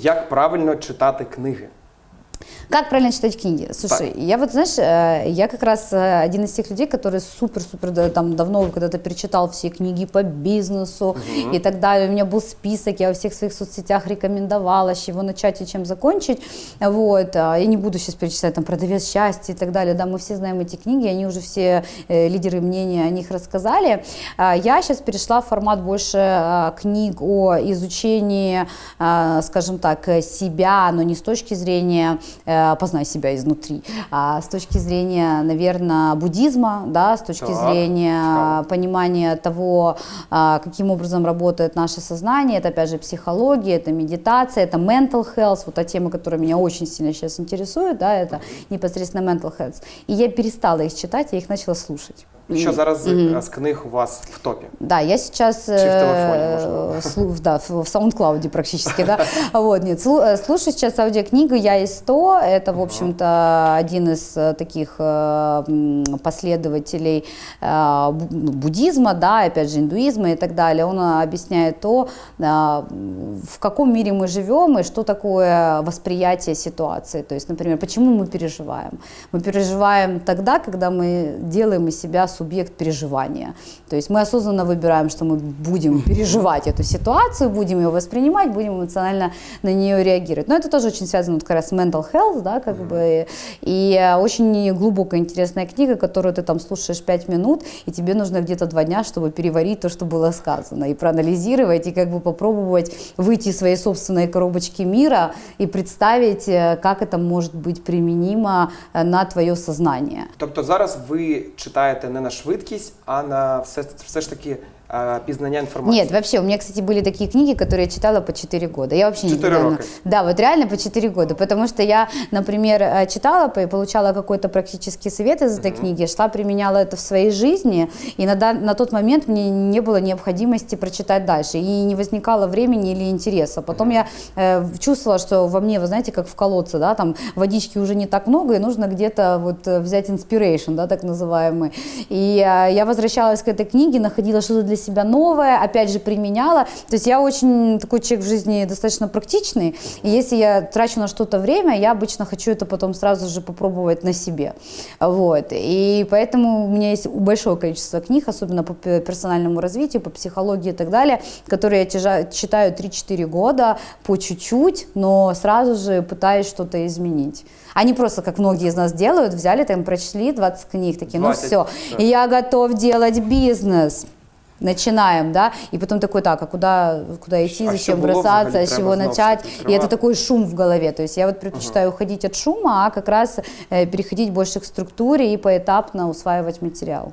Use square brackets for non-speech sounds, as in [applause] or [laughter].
Як правильно читати книги? Как правильно читать книги? Слушай, я вот, знаешь, э, я как раз э, один из тех людей, который супер-супер там давно когда-то перечитал все книги по бизнесу и так далее. У меня был список, я во всех своих соцсетях рекомендовала, с чего начать и чем закончить. Вот. а Я не буду сейчас перечислять там «Продавец счастья» и так далее. Да, мы все знаем эти книги, они уже все э, лидеры мнения о них рассказали. А Я сейчас перешла в формат больше а, книг о изучении, скажем так, себя, но не с точки зрения познай себя изнутри, а с точки зрения, наверное, буддизма, да, с точки Так, зрения цікаво. понимания того, а, каким образом работает наше сознание, это опять же психология, это медитация, это mental health, вот та тема, которая меня очень сильно сейчас интересует, да, это непосредственно mental health. И я перестала их читать, я их начала слушать. Що зараз з, з книг у вас в топі? да, я сейчас Чи в телефоне, э, можно? слу- да, в, SoundCloud практически, да. [laughs] Вот, нет, э, слушаю сейчас аудиокнигу «Я и сто». Это, в общем-то, один из э, таких э, последователей э, ну, буддизма, да, опять же, индуизма и так далее. Он э, объясняет то, э, в каком мире мы живем и что такое восприятие ситуации. То есть, например, почему мы переживаем? Мы переживаем тогда, когда мы делаем из себя субъект переживания. То есть мы осознанно выбираем, что мы будем переживать эту ситуацию, будем ее воспринимать, будем эмоционально на нее реагировать. Но это тоже очень связано вот как раз с mental health, да, как бы. И э, очень глубокая, интересная книга, которую ты там слушаешь 5 минут, и тебе нужно где-то два дня, чтобы переварить то, что было сказано, и проанализировать, и как бы попробовать выйти из своей собственной коробочки мира и представить, э, как это может быть применимо э, на твое сознание. Тобто зараз ви читаєте не на швидкість, а на все, все ж таки пізнання інформації. Нет, вообще, у меня, кстати, были такие книги, которые я читала по 4 года. Я вообще Четыре никогда... рока. Да, вот реально по 4 года, потому что я, например, э, читала, по- получала какой-то практический совет из этой книги, шла, применяла это в своей жизни, и на, дан- на тот момент мне не было необходимости прочитать дальше, и не возникало времени или интереса. Потом я э, чувствовала, что во мне, вы знаете, как в колодце, да, там водички уже не так много, и нужно где-то вот э, взять inspiration, да, так называемый. И э, я возвращалась к этой книге, находила что-то для себя новое, опять же применяла. То есть я очень такой человек в жизни достаточно практичный, и если я трачу на что-то время, я обычно хочу это потом сразу же попробовать на себе. Вот. И поэтому у меня есть большое количество книг, особенно по пе- персональному развитию, по психологии и так далее, которые я читаю 3-4 года по чуть-чуть, но сразу же пытаюсь что-то изменить. Они просто, как многие из нас делают, взяли там, прочли 20 книг, такие, ну 20, все, да. я готов делать бизнес. Начинаем, да, и потом такой, так, а куда, куда идти, А зачем бросаться, с чего начать, и это такой шум в голове, то есть я вот предпочитаю уходить от шума, а как раз э, переходить больше к структуре и поэтапно усваивать материал.